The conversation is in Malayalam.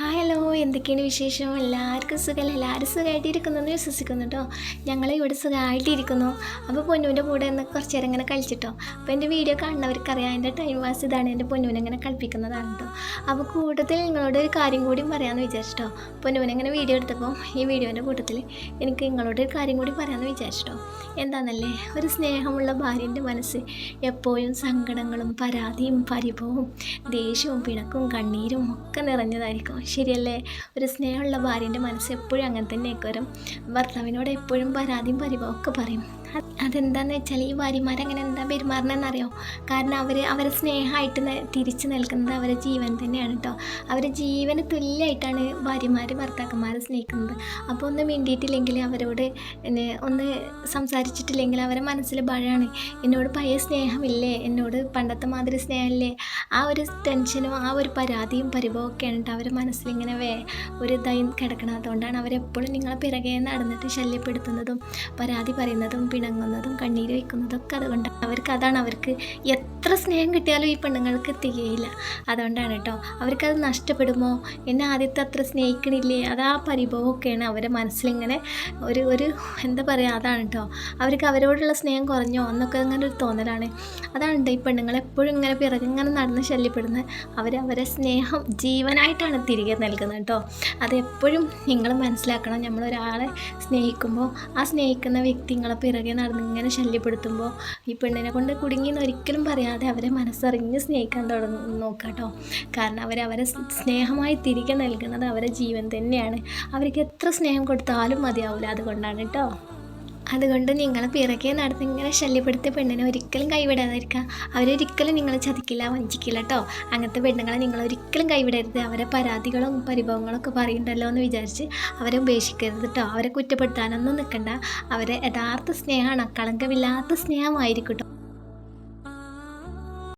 hi ഹലോ എന്തൊക്കെയാണ് വിശേഷം? എല്ലാവർക്കും സുഖമല്ല എല്ലാവരും സുഖമായിട്ടിരിക്കുന്നു എന്ന് വിശ്വസിക്കുന്നു കേട്ടോ ഞങ്ങൾ ഇവിടെ സുഖമായിട്ടിരിക്കുന്നു അപ്പോൾ പൊന്നുവിന്റെ കൂടെ ഒന്ന് കുറച്ച് നേരം ഇങ്ങനെ കളിച്ചിട്ടോ. അപ്പോൾ എന്റെ വീഡിയോ കാണുന്നവർക്കറിയാം. എന്റെ ടൈം പാസ് ഇതാണ്. എന്റെ പൊന്നൂനെ ഇങ്ങനെ കളിപ്പിക്കുന്നതാണ് കേട്ടോ അപ്പോൾ കൂട്ടത്തിൽ നിങ്ങളോട് ഒരു കാര്യം കൂടി പറയാമെന്ന് വിചാരിച്ചിട്ടോ പൊന്നൂനെ ഇങ്ങനെ വീഡിയോ എടുത്തപ്പോൾ ഈ വീഡിയോന്റെ കൂട്ടത്തിൽ എനിക്ക് നിങ്ങളോട് ഒരു കാര്യം കൂടി പറയാമെന്ന് വിചാരിച്ചിട്ടോ എന്താണെന്നല്ലേ ഒരു സ്നേഹമുള്ള ഭാര്യന്റെ മനസ്സ് എപ്പോഴും സങ്കടങ്ങളും പരാതിയും പരിഭവവും ദേഷ്യവും പിണക്കും കണ്ണീരും ഒക്കെ നിറഞ്ഞതായിരിക്കും. ശരിയല്ലേ? ഒരു സ്നേഹമുള്ള ഭാര്യന്റെ മനസ്സ് എപ്പോഴും അങ്ങനെ തന്നെ വരും ഭർത്താവിനോട് എപ്പോഴും പരാതിയും പരിഭവമൊക്കെ പറയും. അത് അതെന്താന്ന് വെച്ചാൽ ഈ ഭാര്യമാരങ്ങനെ എന്താ പെരുമാറണമെന്നറിയോ കാരണം അവർ അവരെ സ്നേഹമായിട്ട് തിരിച്ചു നിൽക്കുന്നത് അവരെ ജീവൻ തന്നെയാണ് കേട്ടോ അവരെ ജീവന് തുല്യമായിട്ടാണ് ഭാര്യമാർ ഭർത്താക്കന്മാരെ സ്നേഹിക്കുന്നത്. അപ്പോൾ ഒന്ന് മിണ്ടിയിട്ടില്ലെങ്കിൽ അവരോട് ഒന്ന് സംസാരിച്ചിട്ടില്ലെങ്കിൽ അവരെ മനസ്സിൽ ഭയമാണ് എന്നോട് പഴയ സ്നേഹമില്ലേ? എന്നോട് പണ്ടത്തെ മാതിരി സ്നേഹമില്ലേ? ആ ഒരു ടെൻഷനും ആ ഒരു പരാതിയും പരിഭവം ഒക്കെയാണ് കേട്ടോ അവരെ മനസ്സിലിങ്ങനെ വേ ഒരു ഇതായി കിടക്കണം അതുകൊണ്ടാണ് അവരെപ്പോഴും നിങ്ങളെ പിറകെ നടന്നിട്ട് ശല്യപ്പെടുത്തുന്നതും പരാതി പറയുന്നതും പിണങ്ങുന്നതും കണ്ണീര് വെക്കുന്നതും ഒക്കെ അതുകൊണ്ട് അവർക്ക് അതാണ് അവർക്ക് എത്ര സ്നേഹം കിട്ടിയാലും ഈ പെണ്ണുങ്ങൾക്ക് തികയില്ല. അതുകൊണ്ടാണ് കേട്ടോ. അവർക്കത് നഷ്ടപ്പെടുമോ? എന്നെ ആദ്യത്തെ അത്ര സ്നേഹിക്കണില്ലേ? അത് ആ പരിഭവമൊക്കെയാണ് അവരെ മനസ്സിലിങ്ങനെ ഒരു ഒരു എന്താ പറയുക അതാണ് കേട്ടോ. അവർക്ക് അവരോടുള്ള സ്നേഹം കുറഞ്ഞോ? എന്നൊക്കെ അങ്ങനെ ഒരു തോന്നലാണ്. അതാണ് കേട്ടോ ഈ പെണ്ണുങ്ങൾ എപ്പോഴും ഇങ്ങനെ പിറകെ ഇങ്ങനെ നടന്ന് ശല്യപ്പെടുന്നത്. അവർ അവരെ സ്നേഹം ജീവനായിട്ടാണ് തിരികെ നൽകുന്നത് കേട്ടോ. അതെപ്പോഴും നിങ്ങൾ മനസ്സിലാക്കണം. നമ്മളൊരാളെ സ്നേഹിക്കുമ്പോൾ ആ സ്നേഹിക്കുന്ന വ്യക്തി നിങ്ങളെ പിറകെ നടന്ന് ഇങ്ങനെ ശല്യപ്പെടുത്തുമ്പോൾ ഈ പെണ്ണിനെ കൊണ്ട് കുടുങ്ങിയെന്ന് ഒരിക്കലും പറയാതെ അവരെ മനസ്സറിഞ്ഞ് സ്നേഹിക്കാൻ തുടങ്ങും നോക്കാട്ടോ. കാരണം അവർ അവരെ സ്നേഹമായി തിരികെ നൽകുന്നത് അവരെ ജീവൻ തന്നെയാണ്. അവർക്ക് എത്ര സ്നേഹം കൊടുത്താലും മതിയാവില്ല അതുകൊണ്ടാണ് കേട്ടോ അതുകൊണ്ട് നിങ്ങൾ പിറകെ നടന്ന് ഇങ്ങനെ ശല്യപ്പെടുത്തിയ പെണ്ണിനെ ഒരിക്കലും കൈവിടാതിരിക്കുക അവരൊരിക്കലും നിങ്ങളെ ചതിക്കില്ല വഞ്ചിക്കില്ല കേട്ടോ അങ്ങനത്തെ പെണ്ണുങ്ങളെ നിങ്ങൾ ഒരിക്കലും കൈവിടരുത്. അവരെ പരാതികളും പരിഭവങ്ങളൊക്കെ ഒക്കെ പറയുന്നുണ്ടല്ലോ എന്ന് വിചാരിച്ച് അവരെ ഉപേക്ഷിക്കരുത് കേട്ടോ അവരെ കുറ്റപ്പെടുത്താനൊന്നും നിൽക്കണ്ട അവരെ യഥാർത്ഥ സ്നേഹമാണ്. കളങ്കമില്ലാത്ത സ്നേഹമായിരിക്കും കേട്ടോ